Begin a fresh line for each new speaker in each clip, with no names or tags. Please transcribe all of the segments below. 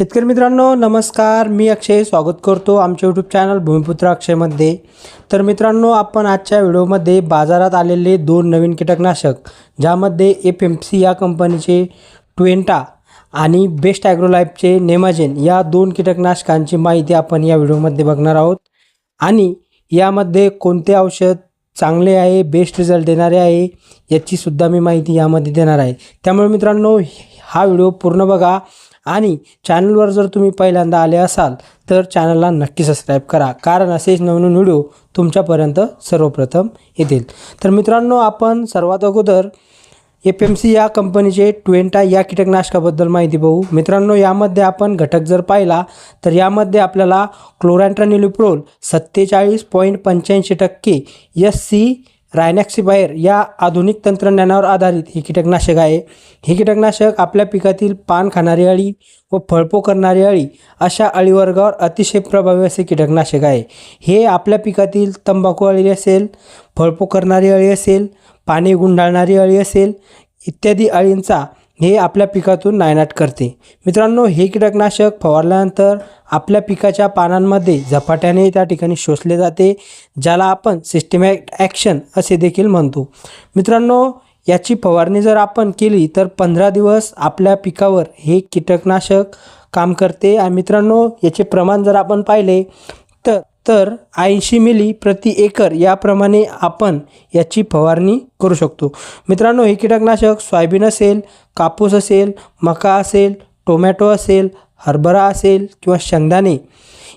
शेतकरी मित्रांनो नमस्कार. मी अक्षय. स्वागत करतो आमच्या यूट्यूब चॅनल भूमिपुत्र अक्षयमध्ये तर मित्रांनो आपण आजच्या व्हिडिओमध्ये बाजारात आलेले दोन नवीन कीटकनाशक ज्यामध्ये एफ एम सी या कंपनीचे ट्वेंटा आणि बेस्ट ॲग्रोलाईफचे नेमाजेन या दोन कीटकनाशकांची माहिती आपण या व्हिडिओमध्ये बघणार आहोत. आणि यामध्ये कोणते औषध चांगले आहे बेस्ट रिझल्ट देणारे आहे याचीसुद्धा मी माहिती यामध्ये देणार आहे. त्यामुळे मित्रांनो हा व्हिडिओ पूर्ण बघा. आणि चॅनलवर जर तुम्ही पहिल्यांदा आले असाल तर चॅनलला नक्की सबस्क्राईब करा. कारण असेच नवनवीन व्हिडिओ तुमच्यापर्यंत सर्वप्रथम येतील. तर मित्रांनो आपण सर्वात अगोदर एफ एम सी या कंपनीचे ट्वेंटा या कीटकनाशकाबद्दल माहिती बघू मित्रांनो यामध्ये आपण घटक जर पाहिला तर यामध्ये आपल्याला क्लोरॅन्ट्रानिलिप्रोल सत्तेचाळीस पॉईंट पंच्याऐंशी टक्के एस सी रायनॅक्सिबायर या आधुनिक तंत्रज्ञानावर आधारित हे कीटकनाशक आहे. हे कीटकनाशक आपल्या पिकातील पान खाणारी अळी व फळपो करणारी अळी अशा अळीवर्गावर अतिशय प्रभावी असे कीटकनाशक आहे. हे आपल्या पिकातील तंबाखू अळी असेल फळपो करणारी अळी असेल पाणी गुंडाळणारी अळी असेल इत्यादी अळींचा हे आपल्या पिकातून नायनाट करते. मित्रांनो हे कीटकनाशक फवारल्यानंतर आपल्या पिकाच्या पानांमध्ये झपाट्याने त्या ठिकाणी शोषले जाते ज्याला आपण सिस्टमॅट ॲक्शन असे देखील म्हणतो. मित्रांनो याची फवारणी जर आपण केली तर पंधरा दिवस आपल्या पिकावर हे कीटकनाशक काम करते. आणि मित्रांनो याचे प्रमाण जर आपण पाहिले तर तर ऐंशी मिली प्रति एकर याप्रमाणे आपण याची फवारणी करू शकतो. मित्रांनो हे कीटकनाशक सोयाबीन असेल कापूस असेल मका असेल टोमॅटो असेल हरभरा असेल किंवा शेंगदाणे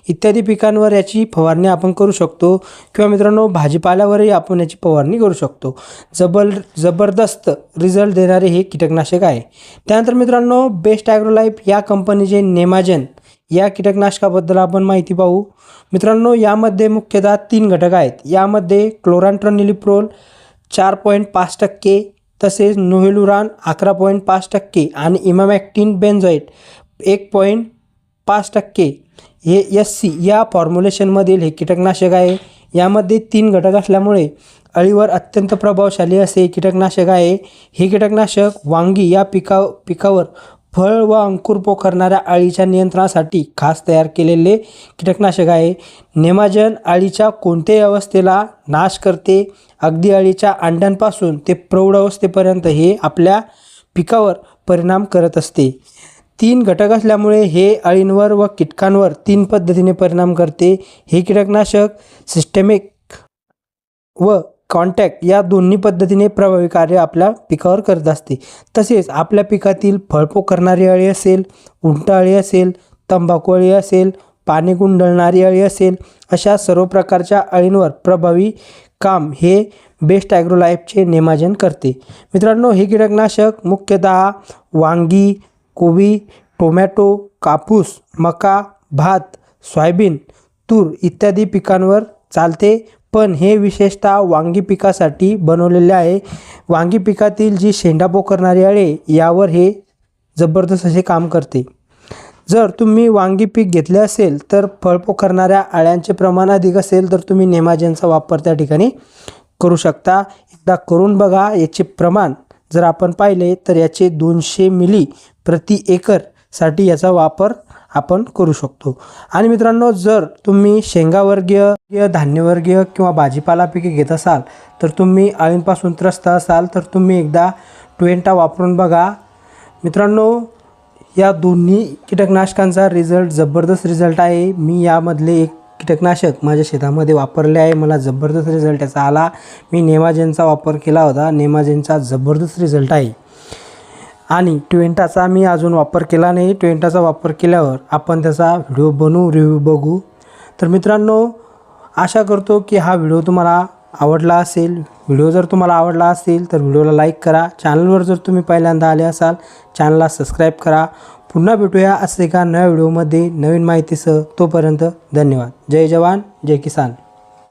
इत्यादी पिकांवर याची फवारणी आपण करू शकतो किंवा मित्रांनो भाजीपाल्यावरही आपण याची फवारणी करू शकतो. जबर जबरदस्त रिझल्ट देणारे हे कीटकनाशक आहे. त्यानंतर मित्रांनो बेस्ट ॲग्रोलाईफ या कंपनीचे नेमाजन या कीटकनाशकाबद्दल आपण माहिती पाहू. मित्रांनो यामध्ये मुख्यतः तीन घटक आहेत. यामध्ये क्लोरांट्रोनिलिप्रोल चार पॉईंट पाच टक्के तसेच नोहेलुरान अकरा पॉईंट पाच टक्के आणि इमामॅक्टिन बेन्झॉईट एक पॉईंट पाच टक्के. हे एस सी या फॉर्म्युलेशनमधील हे कीटकनाशक आहे. यामध्ये तीन घटक असल्यामुळे अळीवर अत्यंत प्रभावशाली असे कीटकनाशक आहे. हे कीटकनाशक वांगी या पिका पिकावर फळ व अंकुर पोखरणाऱ्या अळीच्या नियंत्रणासाठी खास तयार केलेले कीटकनाशक आहे. नेमाजन अळीच्या कोणत्याही अवस्थेला नाश करते. अगदी अळीच्या अंड्यांपासून ते प्रौढ अवस्थेपर्यंत हे आपल्या पिकावर परिणाम करत असते. तीन घटक असल्यामुळे हे अळींवर व कीटकांवर तीन पद्धतीने परिणाम करते. हे कीटकनाशक सिस्टमिक व कॉन्टॅक्ट या दोन्ही पद्धतीने प्रभावी कार्य आपल्या पिकावर करत असते. तसेच आपल्या पिकातील फळपो करणारी अळी असेल उंट अळी असेल तंबाखू अळी असेल पाणी गुंडळणारी अळी असेल अशा सर्व प्रकारच्या अळींवर प्रभावी काम हे बेस्ट ॲग्रोलाईफचे नेमाजन करते. मित्रांनो हे कीटकनाशक मुख्यतः वांगी कोबी टोमॅटो कापूस मका भात सोयाबीन तूर इत्यादी पिकांवर चालते. पण हे विशेषतः वांगी पिकासाठी बनवलेले आहे. वांगी पिकातील जी शेंडा पोखरणारी अळे यावर हे जबरदस्त असे काम करते. जर तुम्ही वांगी पीक घेतले असेल तर फळ पोखरणाऱ्या अळ्यांचे प्रमाण अधिक असेल तर तुम्ही नेमाजेनचा वापर त्या ठिकाणी करू शकता. एकदा करून बघा याचे प्रमाण जर आपण पाहिले तर याचे दोनशे मिली प्रति एकरसाठी याचा वापर आपण करू शकतो. आणि मित्रांनो जर तुम्ही शेंगावर्गीय धान्यवर्गीय किंवा भाजीपाला पिके घेत असाल तर तुम्ही अळींपासून त्रस्त असाल तर तुम्ही एकदा ट्वेंटा वापरून बघा. मित्रांनो या दोन्ही कीटकनाशकांचा रिझल्ट जबरदस्त रिझल्ट आहे. मी यामधले एक कीटकनाशक माझ्या शेतामध्ये वापरले आहे. मला जबरदस्त रिझल्ट याचा आला. मी नेमाजेनचा वापर केला होता. नेमाजेनचा जबरदस्त रिझल्ट आहे. आणि ट्वेंटाचा मी अजून वापर केला नाही. ट्वेंटाचा वापर केल्यावर आपण त्याचा व्हिडिओ बनवू रिव्ह्यू बघू. तर मित्रांनो आशा करतो की हा व्हिडिओ तुम्हाला आवडला असेल. व्हिडिओ जर तुम्हाला आवडला असेल तर व्हिडिओला लाईक करा. चॅनलवर जर तुम्ही पहिल्यांदा आले असाल चॅनलला सबस्क्राईब करा. पुन्हा भेटूया असे एका नव्या व्हिडिओमध्ये नवीन माहितीसह. तोपर्यंत धन्यवाद. जय जवान जय किसान.